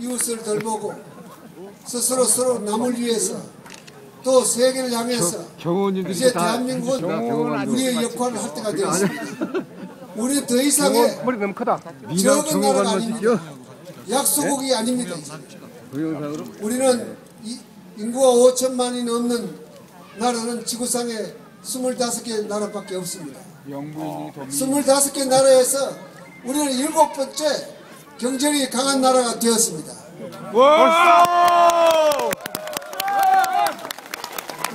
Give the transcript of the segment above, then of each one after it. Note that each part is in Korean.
이웃을 돌보고 스스로 서로 남을 위해서 또 세계를 향해서 이제 다 대한민국은 우리의 역할을 할 때가 되었습니다. 우리는 더 이상의 적은 나라가 아닙니다. 약소국이 아닙니다. 이제. 동영상으로 우리는 이- 인구가 5천만이 넘는 나라는 지구상에 25개 나라밖에 없습니다. 영부인이 더 25개 나라에서 우리는 일곱 번째 경쟁이 강한 나라가 되었습니다.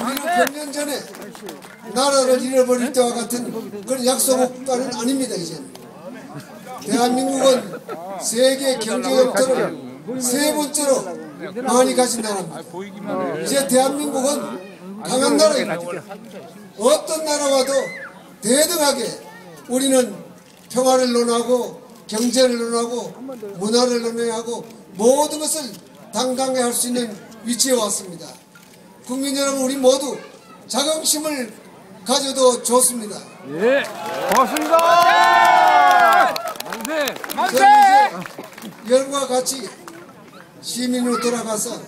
우리는 몇년 전에 나라를 잃어버릴 때와 같은 그런 약소국가는 아닙니다, 이제는. 대한민국은 세계 경제 역사를 세 번째로 많이 가진 나라입니다. 이제 대한민국은 강한 나라입니다. 어떤 나라와도 대등하게 우리는 평화를 논하고 경제를 논하고 문화를 논하고 모든 것을 당당히 할 수 있는 위치에 왔습니다. 국민 여러분 우리 모두 자긍심을 가져도 좋습니다. 예 고맙습니다. 만세. 이제 여러분과 같이 시민으로 돌아가서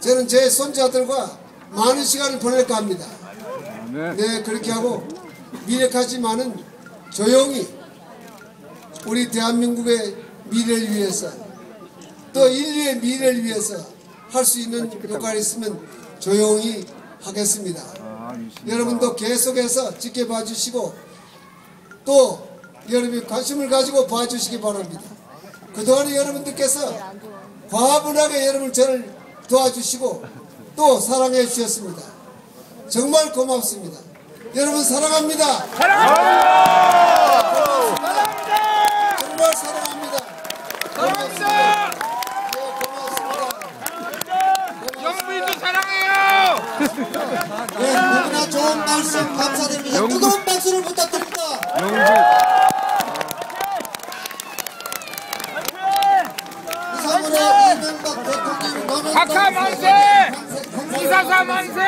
저는 제 손자들과 많은 시간을 보낼까 합니다. 네. 네, 그렇게 하고 미래까지만은 조용히 우리 대한민국의 미래를 위해서 또 인류의 미래를 위해서 할 수 있는 역할이 있으면 조용히 하겠습니다. 여러분도 계속해서 지켜봐 주시고 또 여러분이 관심을 가지고 봐주시기 바랍니다. 그동안에 여러분들께서 과분하게 여러분 저를 도와주시고 또 사랑해 주셨습니다. 정말 고맙습니다. 여러분 사랑합니다. 정말 사랑합니다. 고맙습니다. 네, 고맙습니다. 영부인도 사랑해요. 네, 너무나 좋은 말씀 감사드립니다. 뜨거운 박수를 부탁드립니다. 이상으로 이명박 대통령 노무현 박하 만세! 이사사 만세!